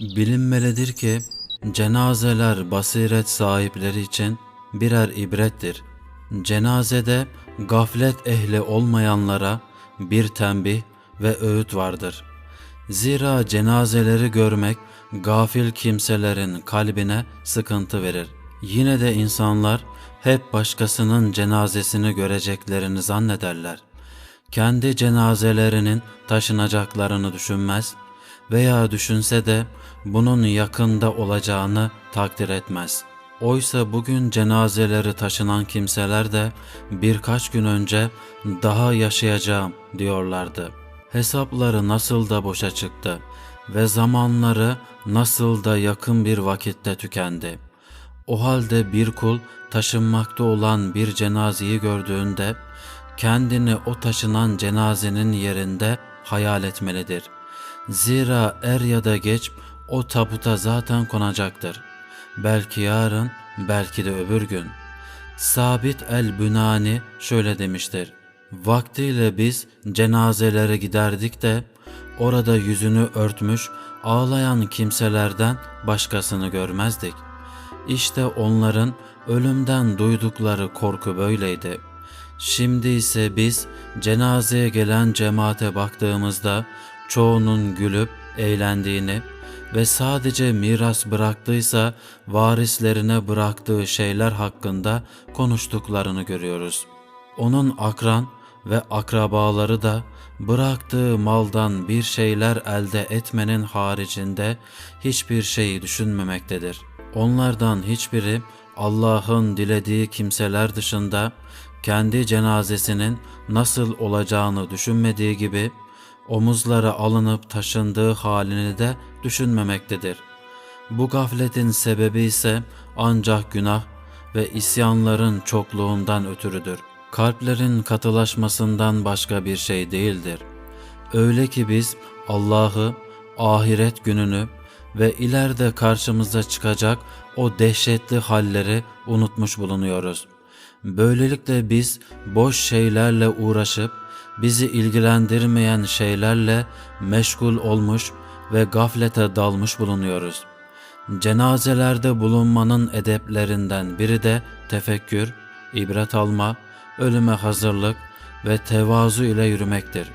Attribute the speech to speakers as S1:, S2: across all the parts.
S1: Bilinmelidir ki cenazeler basiret sahipleri için birer ibrettir. Cenazede gaflet ehli olmayanlara bir tembih ve öğüt vardır. Zira cenazeleri görmek gafil kimselerin kalbine sıkıntı verir. Yine de insanlar hep başkasının cenazesini göreceklerini zannederler. Kendi cenazelerinin taşınacaklarını düşünmez veya düşünse de bunun yakında olacağını takdir etmez. Oysa bugün cenazeleri taşınan kimseler de birkaç gün önce daha yaşayacağım diyorlardı. Hesapları nasıl da boşa çıktı ve zamanları nasıl da yakın bir vakitte tükendi. O halde bir kul taşınmakta olan bir cenazeyi gördüğünde kendini o taşınan cenazenin yerinde hayal etmelidir. Zira er ya da geç o tabuta zaten konacaktır. Belki yarın, belki de öbür gün. Sabit el-Bünani şöyle demiştir. Vaktiyle biz cenazelere giderdik de orada yüzünü örtmüş ağlayan kimselerden başkasını görmezdik. İşte onların ölümden duydukları korku böyleydi. Şimdi ise biz cenazeye gelen cemaate baktığımızda çoğunun gülüp eğlendiğini ve sadece miras bıraktıysa varislerine bıraktığı şeyler hakkında konuştuklarını görüyoruz. Onun akran ve akrabaları da bıraktığı maldan bir şeyler elde etmenin haricinde hiçbir şeyi düşünmemektedir. Onlardan hiçbiri Allah'ın dilediği kimseler dışında kendi cenazesinin nasıl olacağını düşünmediği gibi omuzlara alınıp taşındığı halini de düşünmemektedir. Bu gafletin sebebi ise ancak günah ve isyanların çokluğundan ötürüdür. Kalplerin katılaşmasından başka bir şey değildir. Öyle ki biz Allah'ı, ahiret gününü ve ileride karşımıza çıkacak o dehşetli halleri unutmuş bulunuyoruz. Böylelikle biz boş şeylerle uğraşıp bizi ilgilendirmeyen şeylerle meşgul olmuş ve gaflete dalmış bulunuyoruz. Cenazelerde bulunmanın edeplerinden biri de tefekkür, ibret alma, ölüme hazırlık ve tevazu ile yürümektir.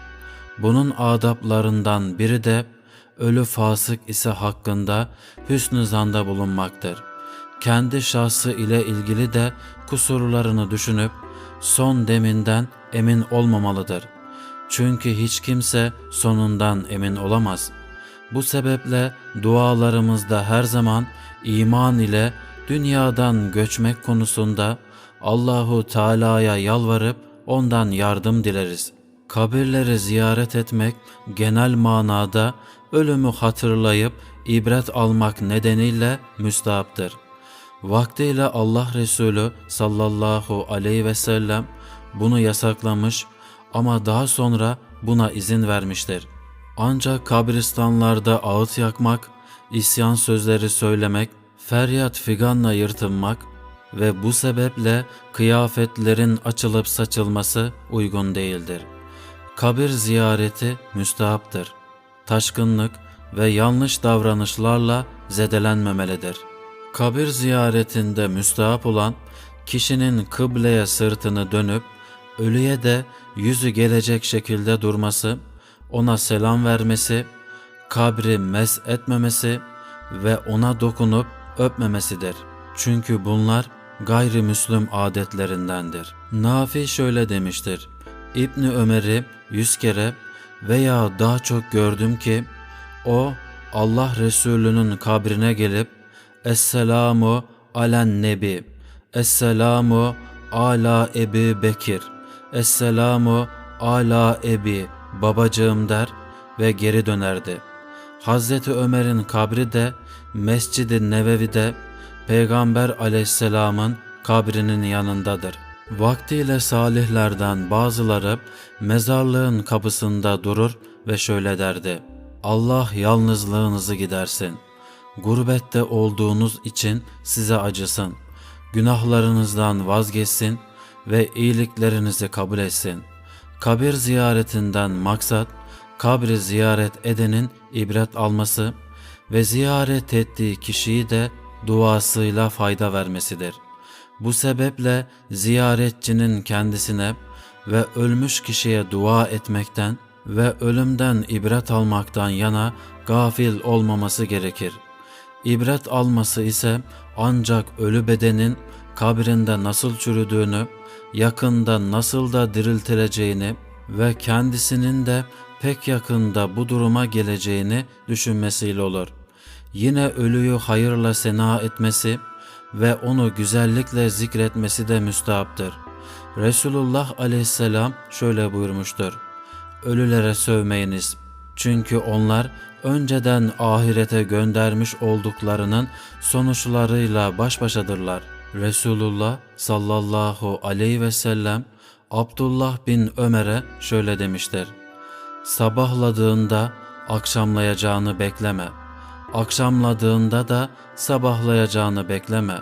S1: Bunun adaplarından biri de ölü fasık ise hakkında hüsnü zanda bulunmaktır. Kendi şahsı ile ilgili de kusurlarını düşünüp son deminden emin olmamalıdır. Çünkü hiç kimse sonundan emin olamaz. Bu sebeple dualarımızda her zaman iman ile dünyadan göçmek konusunda Allahu Teala'ya yalvarıp ondan yardım dileriz. Kabirleri ziyaret etmek genel manada ölümü hatırlayıp ibret almak nedeniyle müstahaptır. Vaktiyle Allah Resulü sallallahu aleyhi ve sellem bunu yasaklamış ama daha sonra buna izin vermiştir. Ancak kabristanlarda ağıt yakmak, isyan sözleri söylemek, feryat figanla yırtınmak ve bu sebeple kıyafetlerin açılıp saçılması uygun değildir. Kabir ziyareti müstahaptır. Taşkınlık ve yanlış davranışlarla zedelenmemelidir. Kabir ziyaretinde müstahap olan kişinin kıbleye sırtını dönüp ölüye de yüzü gelecek şekilde durması, ona selam vermesi, kabri mes etmemesi ve ona dokunup öpmemesidir. Çünkü bunlar gayrimüslim adetlerindendir. Nafi şöyle demiştir. İbni Ömer'i yüz kere veya daha çok gördüm ki o Allah Resulü'nün kabrine gelip Esselamu alen nebi Esselamu ala Ebi Bekir Esselamu ala Ebi babacığım der ve geri dönerdi. Hazreti Ömer'in kabri de Mescid-i Nebevi'de Peygamber aleyhisselamın kabrinin yanındadır. Vaktiyle salihlerden bazıları mezarlığın kapısında durur ve şöyle derdi. Allah yalnızlığınızı gidersin. Gurbette olduğunuz için size acısın. Günahlarınızdan vazgeçsin ve iyiliklerinizi kabul etsin. Kabir ziyaretinden maksat, kabri ziyaret edenin ibret alması ve ziyaret ettiği kişiyi de duasıyla fayda vermesidir. Bu sebeple ziyaretçinin kendisine ve ölmüş kişiye dua etmekten ve ölümden ibret almaktan yana gafil olmaması gerekir. İbret alması ise ancak ölü bedenin kabrinde nasıl çürüdüğünü, yakında nasıl da diriltileceğini ve kendisinin de pek yakında bu duruma geleceğini düşünmesiyle olur. Yine ölüyü hayırla sena etmesi ve onu güzellikle zikretmesi de müstahaptır. Resulullah aleyhisselam şöyle buyurmuştur. Ölülere sövmeyiniz. Çünkü onlar önceden ahirete göndermiş olduklarının sonuçlarıyla baş başadırlar. Resulullah sallallahu aleyhi ve sellem Abdullah bin Ömer'e şöyle demiştir. Sabahladığında akşamlayacağını bekleme. Akşamladığında da sabahlayacağını bekleme.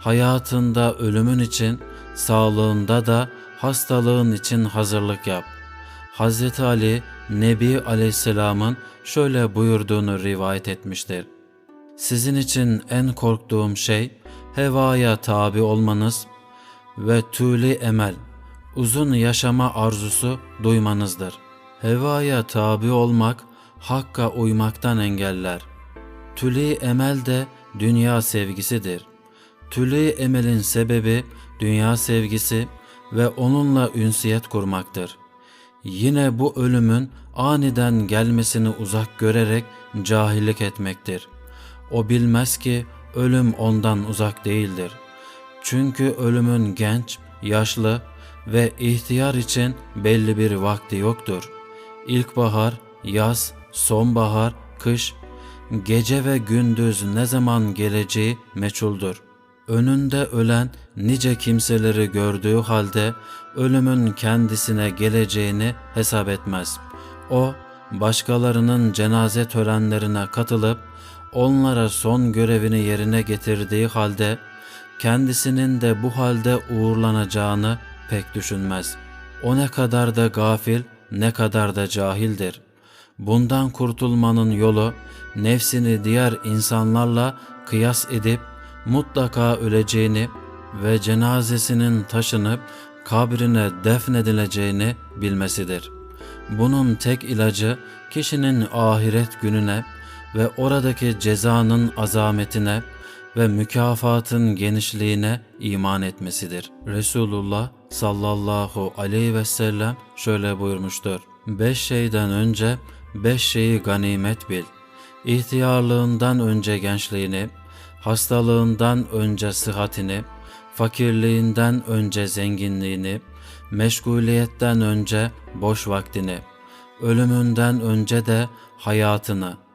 S1: Hayatında ölümün için, sağlığında da hastalığın için hazırlık yap. Hz. Ali Nebi Aleyhisselam'ın şöyle buyurduğunu rivayet etmiştir. Sizin için en korktuğum şey hevaya tabi olmanız ve tüli emel, uzun yaşama arzusu duymanızdır. Hevaya tabi olmak, hakka uymaktan engeller. Tüli emel de dünya sevgisidir. Tüli emelin sebebi dünya sevgisi ve onunla ünsiyet kurmaktır. Yine bu ölümün aniden gelmesini uzak görerek cahillik etmektir. O bilmez ki ölüm ondan uzak değildir. Çünkü ölümün genç, yaşlı ve ihtiyar için belli bir vakti yoktur. İlkbahar, yaz, sonbahar, kış, gece ve gündüz ne zaman geleceği meçhuldür. Önünde ölen nice kimseleri gördüğü halde ölümün kendisine geleceğini hesap etmez. O, başkalarının cenaze törenlerine katılıp onlara son görevini yerine getirdiği halde kendisinin de bu halde uğurlanacağını pek düşünmez. O ne kadar da gafil, ne kadar da cahildir. Bundan kurtulmanın yolu nefsini diğer insanlarla kıyas edip mutlaka öleceğini ve cenazesinin taşınıp kabrine defnedileceğini bilmesidir. Bunun tek ilacı kişinin ahiret gününe ve oradaki cezanın azametine ve mükafatın genişliğine iman etmesidir. Resulullah sallallahu aleyhi ve sellem şöyle buyurmuştur. Beş şeyden önce beş şeyi ganimet bil. İhtiyarlığından önce gençliğini, hastalığından önce sıhhatini, fakirliğinden önce zenginliğini, meşguliyetten önce boş vaktini, ölümünden önce de hayatını.''